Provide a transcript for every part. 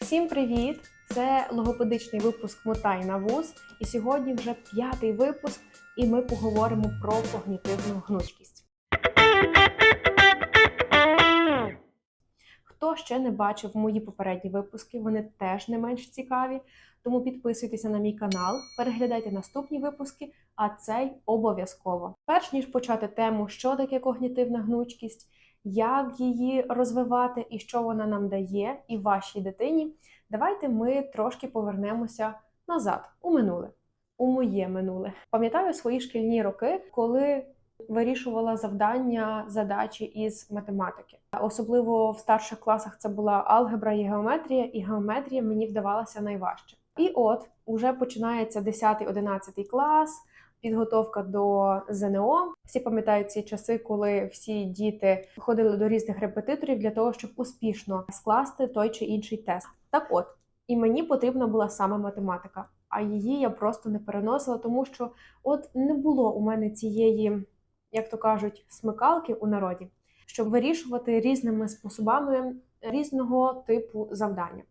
Всім привіт! Це логопедичний випуск Мотай на вуз. І сьогодні вже п'ятий випуск, і ми поговоримо про когнітивну гнучкість. Хто ще не бачив мої попередні випуски, вони теж не менш цікаві. Тому підписуйтеся на мій канал, переглядайте наступні випуски, а цей обов'язково. Перш ніж почати тему, що таке когнітивна гнучкість, як її розвивати і що вона нам дає і вашій дитині, давайте ми трошки повернемося назад у минуле, у моє минуле. Пам'ятаю свої шкільні роки, коли вирішувала завдання, задачі із математики. Особливо в старших класах це була алгебра і геометрія, і геометрія мені вдавалася найважче. І от уже починається 10-11 клас. Підготовка до ЗНО. Всі пам'ятають ці часи, коли всі діти ходили до різних репетиторів для того, щоб успішно скласти той чи інший тест. Так от, і мені потрібна була саме математика, а її я просто не переносила, тому що от не було у мене цієї, як то кажуть, смикалки у народі, щоб вирішувати різними способами різного типу завдання.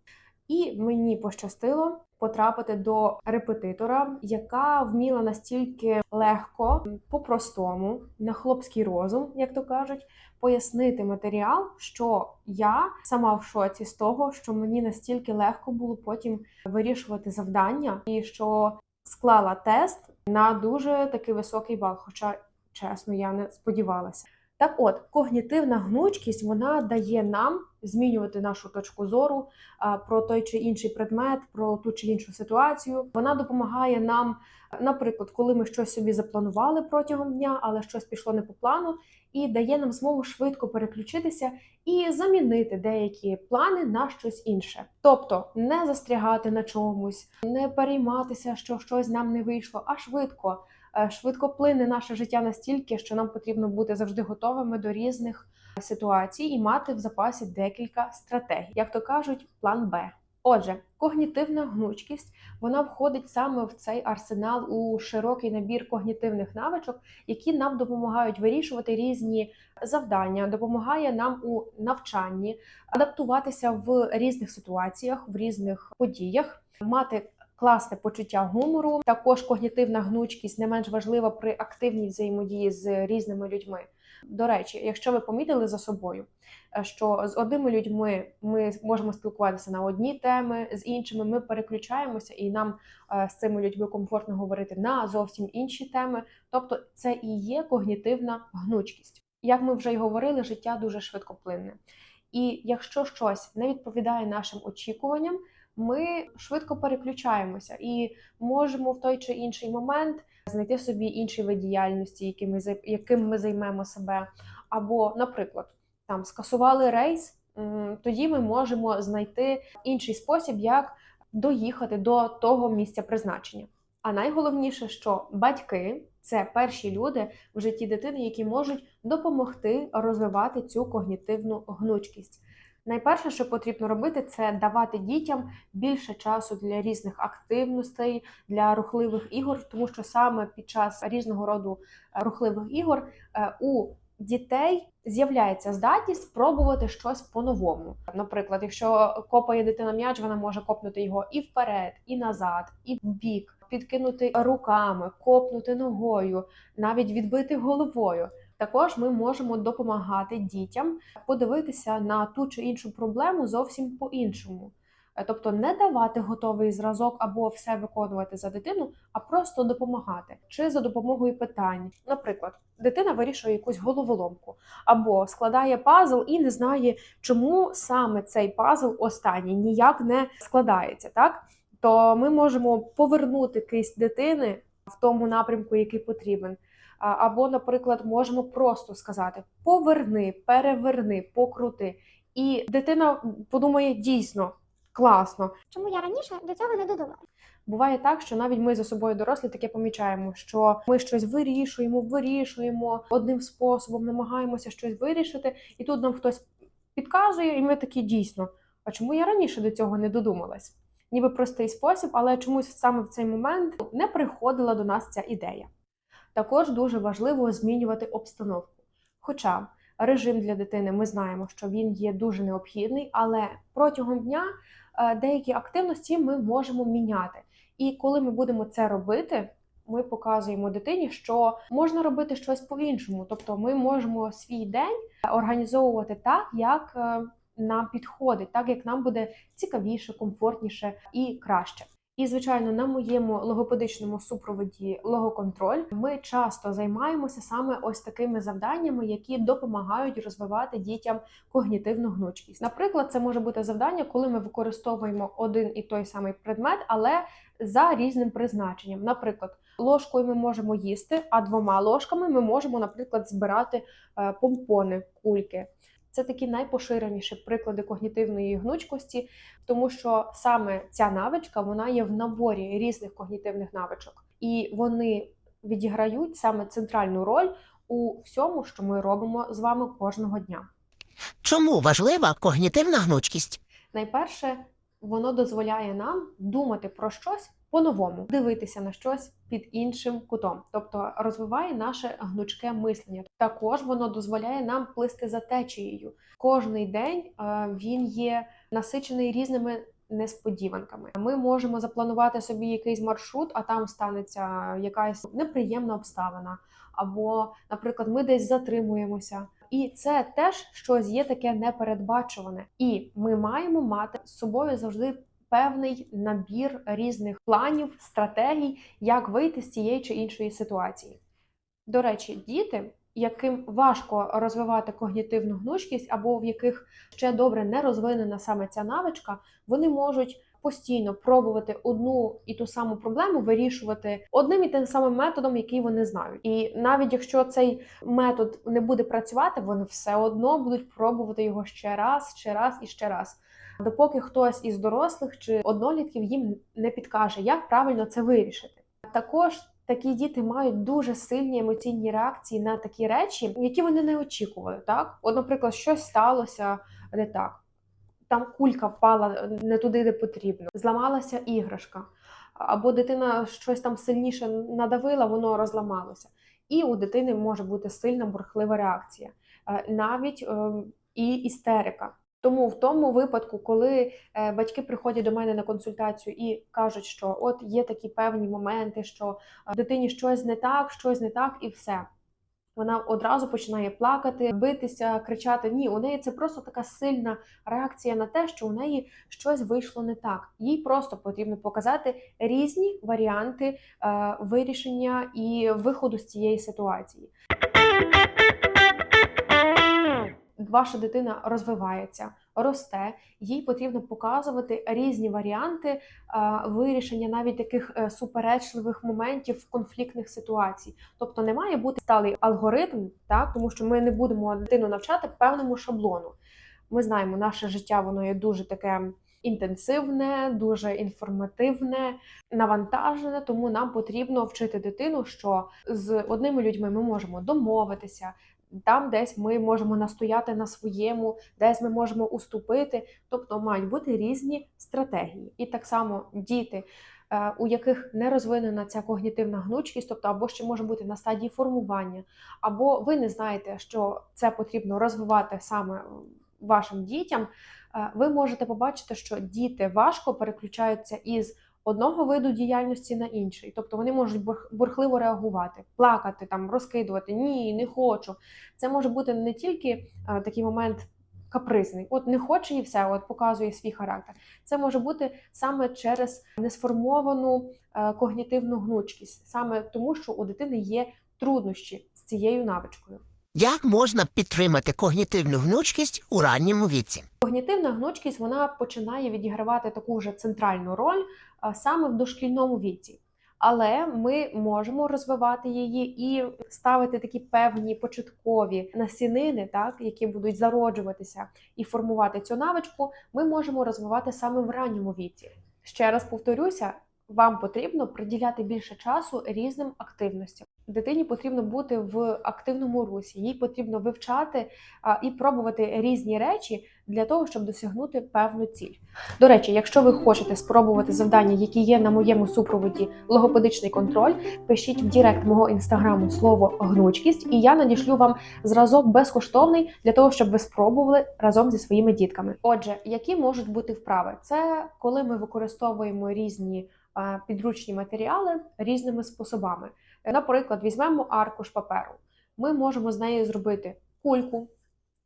І мені пощастило потрапити до репетитора, яка вміла настільки легко, по-простому, на хлопський розум, як то кажуть, пояснити матеріал, що я сама в шоці з того, що мені настільки легко було потім вирішувати завдання, і що склала тест на дуже такий високий бал. Хоча, чесно, я не сподівалася. Так от, когнітивна гнучкість вона дає нам змінювати нашу точку зору про той чи інший предмет, про ту чи іншу ситуацію. Вона допомагає нам, наприклад, коли ми щось собі запланували протягом дня, але щось пішло не по плану, і дає нам змогу швидко переключитися і замінити деякі плани на щось інше. Тобто не застрягати на чомусь, не перейматися, що щось нам не вийшло, а швидко. Е, Швидко плине наше життя настільки, що нам потрібно бути завжди готовими до різних ситуацій і мати в запасі декілька стратегій, як то кажуть, план Б. Отже, когнітивна гнучкість вона входить саме в цей арсенал у широкий набір когнітивних навичок, які нам допомагають вирішувати різні завдання, допомагає нам у навчанні, адаптуватися в різних ситуаціях, в різних подіях, мати класне почуття гумору. Також когнітивна гнучкість не менш важлива при активній взаємодії з різними людьми. До речі, якщо ви помітили за собою, е, що з одними людьми ми можемо спілкуватися на одні теми, з іншими ми переключаємося, і нам е, з цими людьми комфортно говорити на зовсім інші теми. Тобто, це і є когнітивна гнучкість. Як ми вже й говорили, життя дуже швидкоплинне. І якщо щось не відповідає нашим очікуванням, ми швидко переключаємося і можемо в той чи інший момент знайти собі інший вид діяльності, яким ми, яким ми займемо себе. Або, наприклад, там скасували рейс, тоді ми можемо знайти інший спосіб, як доїхати до того місця призначення. А найголовніше, що батьки це перші люди в житті дитини, які можуть допомогти розвивати цю когнітивну гнучкість. Найперше, що потрібно робити, це давати дітям більше часу для різних активностей, для рухливих ігор, тому що саме під час різного роду е, рухливих ігор е, у дітей з'являється здатність спробувати щось по-новому. Наприклад, якщо копає дитина м'яч, вона може копнути його і вперед, і назад, і в бік, підкинути руками, копнути ногою, навіть відбити головою. Також ми можемо допомагати дітям подивитися на ту чи іншу проблему зовсім по-іншому. Е, Тобто не давати готовий зразок або все виконувати за дитину, а просто допомагати чи за допомогою питань. Наприклад, дитина вирішує якусь головоломку або складає пазл і не знає, чому саме цей пазл останній ніяк не складається. Так то ми можемо повернути кисть дитини в тому напрямку, який потрібен. Або, наприклад, можемо просто сказати: поверни, переверни, покрути. І дитина подумає дійсно класно. Чому я раніше до цього не додумалася? Буває так, що навіть ми за собою дорослі таке помічаємо, що ми щось вирішуємо, вирішуємо одним способом, намагаємося щось вирішити, і тут нам хтось підказує, і ми такі дійсно. А чому я раніше до цього не додумалась? Ніби простий спосіб, але чомусь саме в цей момент не приходила до нас ця ідея. Також дуже важливо змінювати обстановку. Хоча режим для дитини. Ми знаємо, що він є дуже необхідний, але протягом дня е, деякі активності ми можемо міняти. І коли ми будемо це робити, ми показуємо дитині, що можна робити щось по-іншому. Тобто, ми можемо свій день організовувати так, як е, нам підходить, так як нам буде цікавіше, комфортніше і краще. І, звичайно, на моєму логопедичному супроводі логоконтроль ми часто займаємося саме ось такими завданнями, які допомагають розвивати дітям когнітивну гнучкість. Наприклад, це може бути завдання, коли ми використовуємо один і той самий предмет, але за різним призначенням. Наприклад, ложкою ми можемо їсти, а двома ложками ми можемо, наприклад, збирати е, помпони, кульки. Це такі найпоширеніші приклади когнітивної гнучкості, тому що саме ця навичка вона є в наборі різних когнітивних навичок, і вони відіграють саме центральну роль у всьому, що ми робимо з вами кожного дня. Чому важлива когнітивна гнучкість? Найперше, воно дозволяє нам думати про щось по-новому, дивитися на щось під іншим кутом, тобто розвиває наше гнучке мислення. Також воно дозволяє нам плисти за течією. Кожний день е, він є насичений різними несподіванками. Ми можемо запланувати собі якийсь маршрут, а там станеться якась неприємна обставина. Або, наприклад, ми десь затримуємося, і це теж щось є таке непередбачуване. І ми маємо мати з собою завжди певний набір різних планів, стратегій, як вийти з цієї чи іншої ситуації. До речі, діти, яким важко розвивати когнітивну гнучкість, або в яких ще добре не розвинена саме ця навичка, вони можуть постійно пробувати одну і ту саму проблему вирішувати одним і тим самим методом, який вони знають. І навіть якщо цей метод не буде працювати, вони все одно будуть пробувати його ще раз, ще раз і ще раз. Допоки хтось із дорослих чи однолітків їм не підкаже, як правильно це вирішити. Також такі діти мають дуже сильні емоційні реакції на такі речі, які вони не очікували. Так, от, наприклад, щось сталося не так. Там кулька впала не туди, де потрібно, зламалася іграшка, або дитина щось там сильніше надавила, воно розламалося. І у дитини може бути сильна бурхлива реакція, Е, навіть е, і істерика. Тому в тому випадку, коли е, батьки приходять до мене на консультацію і кажуть, що от є такі певні моменти, що е, дитині щось не так, щось не так, і все. Вона одразу починає плакати, битися, кричати. Ні, у неї це просто така сильна реакція на те, що у неї щось вийшло не так. Їй просто потрібно показати різні варіанти е, вирішення і виходу з цієї ситуації. Ваша дитина розвивається, росте, їй потрібно показувати різні варіанти е, вирішення навіть таких е, суперечливих моментів конфліктних ситуацій. Тобто не має бути сталий алгоритм, так тому що ми не будемо дитину навчати певному шаблону. Ми знаємо, наше життя воно є дуже таке інтенсивне, дуже інформативне, навантажене. Тому нам потрібно вчити дитину, що з одними людьми ми можемо домовитися. Там десь ми можемо настояти на своєму, десь ми можемо уступити. Тобто мають бути різні стратегії. І так само діти, е, у яких не розвинена ця когнітивна гнучкість, тобто або ще може бути на стадії формування, або ви не знаєте, що це потрібно розвивати саме вашим дітям. е, Ви можете побачити, що діти важко переключаються із одного виду діяльності на інший. Тобто вони можуть бурх- бурхливо реагувати, плакати, там, розкидувати ні, не хочу. Це може бути не тільки е, такий момент капризний, от не хоче і все, от показує свій характер. Це може бути саме через несформовану е, когнітивну гнучкість, саме тому, що у дитини є труднощі з цією навичкою. Як можна підтримати когнітивну гнучкість у ранньому віці? Когнітивна гнучкість вона починає відігравати таку вже центральну роль а, саме в дошкільному віці. Але ми можемо розвивати її і ставити такі певні початкові насінини, так які будуть зароджуватися і формувати цю навичку. Ми можемо розвивати саме в ранньому віці. Ще раз повторюся, вам потрібно приділяти більше часу різним активностям. Дитині потрібно бути в активному русі, їй потрібно вивчати і пробувати різні речі для того, щоб досягнути певну ціль. До речі, якщо ви хочете спробувати завдання, які є на моєму супроводі логопедичний контроль, пишіть в Дірект мого інстаграму слово гнучкість, і я надішлю вам зразок безкоштовний для того, щоб ви спробували разом зі своїми дітками. Отже, які можуть бути вправи? Це коли ми використовуємо різні підручні матеріали різними способами. Наприклад, візьмемо аркуш паперу. Ми можемо з нею зробити кульку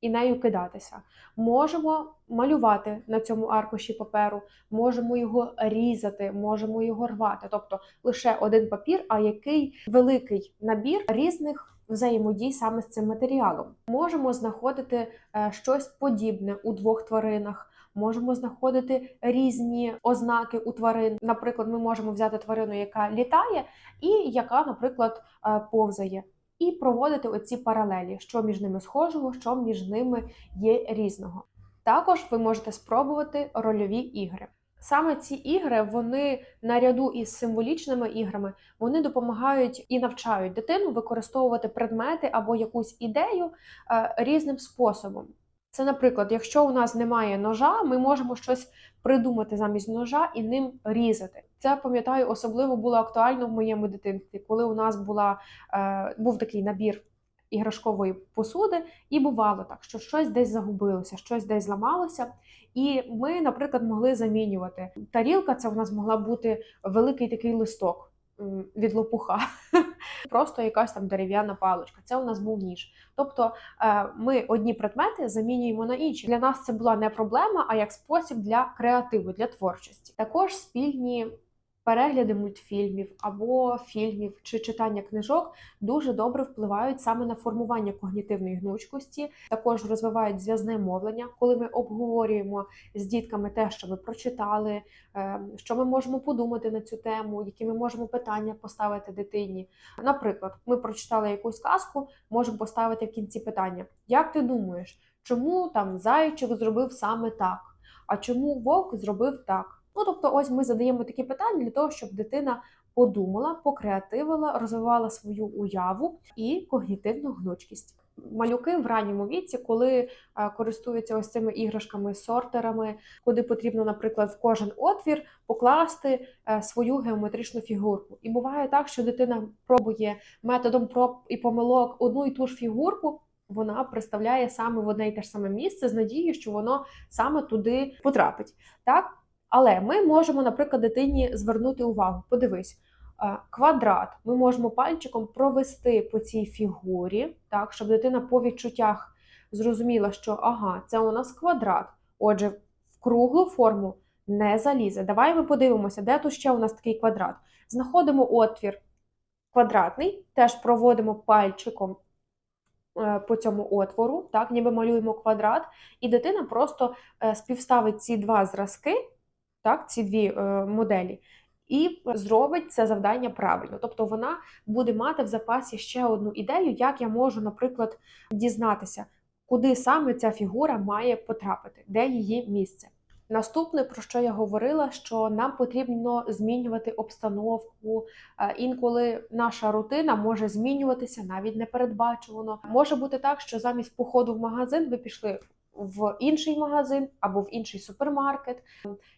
і нею кидатися. Можемо малювати на цьому аркуші паперу, можемо його різати, можемо його рвати. Тобто лише один папір, а який великий набір різних взаємодій саме з цим матеріалом. Можемо знаходити е, щось подібне у двох тваринах. Можемо знаходити різні ознаки у тварин. Наприклад, ми можемо взяти тварину, яка літає, і яка, наприклад, е, повзає, і проводити оці паралелі, що між ними схожого, що між ними є різного. Також ви можете спробувати рольові ігри. Саме ці ігри, вони наряду із символічними іграми, вони допомагають і навчають дитину використовувати предмети або якусь ідею е, різним способом. Це, наприклад, якщо у нас немає ножа, ми можемо щось придумати замість ножа і ним різати. Це пам'ятаю, особливо було актуально в моєму дитинстві, коли у нас була, е, був такий набір іграшкової посуди, і бувало так, що щось десь загубилося, щось десь зламалося. І ми, наприклад, могли замінювати. Тарілка це в нас могла бути великий такий листок від лопуха, просто якась там дерев'яна паличка. Це у нас був ніж. Тобто е, ми одні предмети замінюємо на інші. Для нас це була не проблема, а як спосіб для креативу, для творчості. Також спільні перегляди мультфільмів або фільмів чи читання книжок дуже добре впливають саме на формування когнітивної гнучкості. Також розвивають зв'язне мовлення, коли ми обговорюємо з дітками те, що ми прочитали, е, що ми можемо подумати на цю тему, які ми можемо питання поставити дитині. Наприклад, ми прочитали якусь казку, можемо поставити в кінці питання: як ти думаєш, чому там зайчик зробив саме так? А чому вовк зробив так? Ну тобто, ось ми задаємо такі питання для того, щоб дитина подумала, покреативила, розвивала свою уяву і когнітивну гнучкість. Малюки в ранньому віці, коли е, користуються ось цими іграшками, сортерами, куди потрібно, наприклад, в кожен отвір покласти е, свою геометричну фігурку. І буває так, що дитина пробує методом проб і помилок одну і ту ж фігурку. Вона представляє саме в одне і те ж саме місце з надією, що воно саме туди потрапить. Так? Але ми можемо, наприклад, дитині звернути увагу. Подивись, квадрат. Ми можемо пальчиком провести по цій фігурі, так, щоб дитина по відчуттях зрозуміла, що ага, це у нас квадрат. Отже, в круглу форму не залізе. Давай ми подивимося, де тут ще у нас такий квадрат. Знаходимо отвір квадратний, теж проводимо пальчиком е, по цьому отвору, так, ніби малюємо квадрат, і дитина просто е, співставить ці два зразки так, ці дві е, моделі, і зробить це завдання правильно. Тобто вона буде мати в запасі ще одну ідею, як я можу, наприклад, дізнатися, куди саме ця фігура має потрапити, де її місце. Наступне, про що я говорила, що нам потрібно змінювати обстановку. Е, Інколи наша рутина може змінюватися навіть непередбачувано. Може бути так, що замість походу в магазин ви пішли в інший магазин або в інший супермаркет.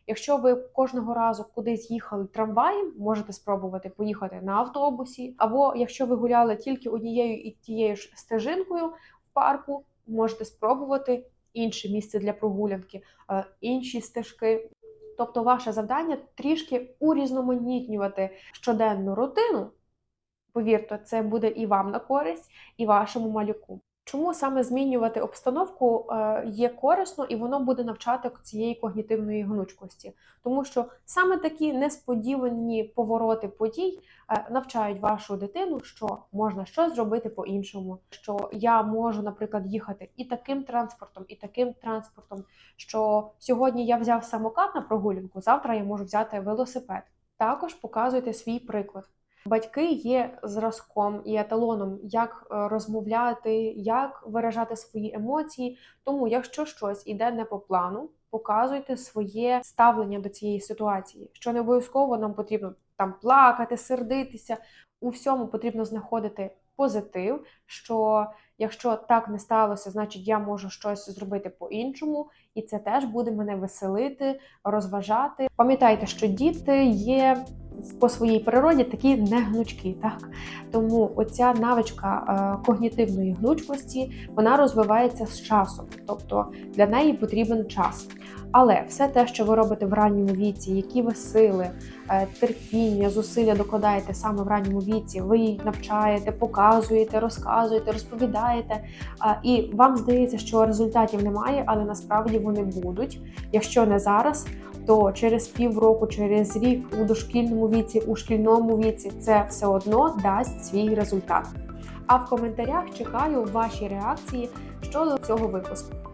Якщо ви кожного разу кудись їхали трамваєм, можете спробувати поїхати на автобусі. Або якщо ви гуляли тільки однією і тією ж стежинкою в парку, можете спробувати інше місце для прогулянки, е, інші стежки. Тобто, ваше завдання трішки урізноманітнювати щоденну рутину. Повірте, це буде і вам на користь, і вашому малюку. Чому саме змінювати обстановку е, є корисно і воно буде навчати цієї когнітивної гнучкості, тому що саме такі несподівані повороти подій е, навчають вашу дитину, що можна щось зробити по-іншому, що я можу, наприклад, їхати і таким транспортом, і таким транспортом. Що сьогодні я взяв самокат на прогулянку, завтра я можу взяти велосипед. Також показуйте свій приклад. Батьки є зразком і еталоном, як е, розмовляти, як виражати свої емоції. Тому, якщо щось іде не по плану, показуйте своє ставлення до цієї ситуації. Що не обов'язково нам потрібно там плакати, сердитися. у всьому потрібно знаходити позитив, що якщо так не сталося, значить я можу щось зробити по-іншому, і це теж буде мене веселити, розважати. Пам'ятайте, що діти є по своїй природі такі не гнучкі. так тому оця навичка е, когнітивної гнучкості вона розвивається з часом, тобто для неї потрібен час. Але все те, що ви робите в ранньому віці, які ви сили, е, терпіння, зусилля докладаєте саме в ранньому віці, ви їй навчаєте, показуєте, розказуєте, розповідаєте. І вам здається, що результатів немає, але насправді вони будуть. Якщо не зараз, то через півроку, через рік у дошкільному віці, у шкільному віці це все одно дасть свій результат. А в коментарях чекаю ваші реакції щодо цього випуску.